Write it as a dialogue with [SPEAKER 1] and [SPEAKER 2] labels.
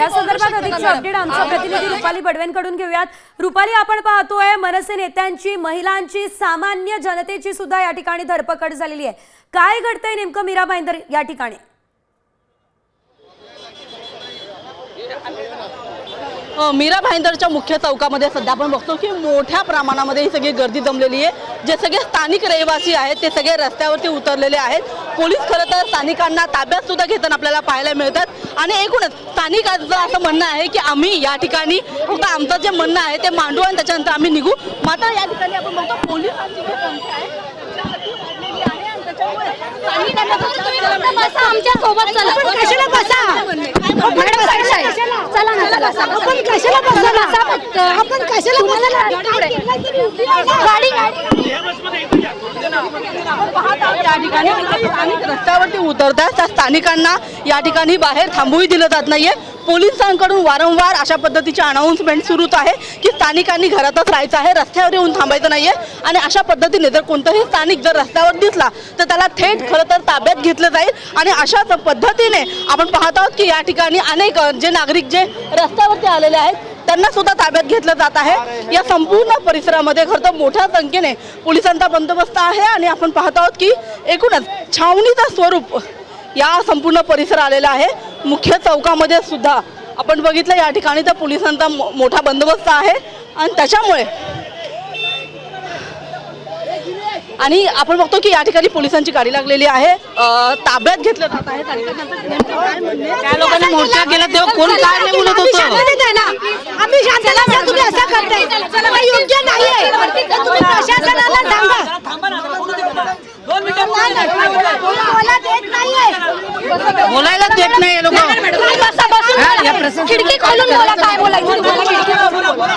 [SPEAKER 1] या संदर्भात अधिकचे अपडेट आमच्या प्रतिनिधी रुपाली बडवेंकडून घेऊयात. रुपाली आपण पाहतोय मनसे नेत्यांची महिलांची सामान्य जनतेची सुद्धा या ठिकाणी धरपकड झालेली आहे. काय घडतंय नेमकं मीरा भाईंदर या ठिकाणी?
[SPEAKER 2] मीरा भाईंदरच्या मुख्य चौकामध्ये सध्या आपण बघतो की मोठ्या प्रमाणामध्ये ही सगळी गर्दी जमलेली आहे. जे सगळे स्थानिक रहिवासी आहेत ते सगळे रस्त्यावरती उतरलेले आहेत. पोलीस खरं तर स्थानिकांना ताब्यात सुद्धा घेताना आपल्याला पाहायला मिळतात. आणि एकूणच स्थानिकांचं असं म्हणणं आहे की आम्ही या ठिकाणी फक्त आमचं जे म्हणणं आहे ते मांडू आणि त्याच्यानंतर आम्ही निघू. मात्र या ठिकाणी आपण बघतो पोलिसांची जी संख्या आहे ती अति वाढलेली आहे आणि त्याच्यामुळे स्थानिकांना
[SPEAKER 3] बसा आमच्यासोबत चला कशाला बसा चला ना चला आपण कशाला बसा फक्त आपण कशाला गाडी
[SPEAKER 2] या ठिकाणी स्थानिक रस्त्यावरती उतरतात त्या स्थानिकांना या ठिकाणी बाहेर थांबूही दिलं जात नाहीये. पोलिसांकडून वारंवार अशा पद्धतीची अनाऊन्समेंट सुरूच आहे की स्थानिकांनी घरातच राहायचं आहे रस्त्यावर येऊन थांबायचं नाहीये. आणि अशा पद्धतीने जर कोणताही स्थानिक जर रस्त्यावर दिसला तर त्याला थेट खरं तर ताब्यात घेतलं जाईल. आणि अशाच पद्धतीने आपण पाहत आहोत की या ठिकाणी अनेक जे नागरिक जे रस्त्यावरती आलेले आहेत त्यांना सुद्धा ताब्यात घेतलं जात आहे. या संपूर्ण परिसरामध्ये खरं तर मोठ्या संख्येने पोलिसांचा बंदोबस्त आहे. आणि आपण पाहत आहोत की एकूणच छावणीचं स्वरूप या संपूर्ण परिसर आलेला आहे. मुख्य चौकामध्ये सुद्धा आपण बघितलं या ठिकाणी तर पोलिसांचा मोठा बंदोबस्त आहे. आणि त्याच्यामुळे आणि आपण बघतो की या ठिकाणी पोलिसांची गाडी लागलेली आहे. ताब्यात घेतलं जात आहे. आहे?
[SPEAKER 4] त्या लोकांनी मोर्चा केला तेव्हा कोण काय नाही बोलत होतं.
[SPEAKER 3] आहे आम्ही आहे. तुम्ही असं करताय. योग्य तर तुम्ही प्रशासनाला सांगा बोला देत नाहीये
[SPEAKER 4] बोलायला देत नाही हे लोक.
[SPEAKER 3] खिडकी खोलून बोला काय बोलायचं? बोला, खिडकी खोलून बोला.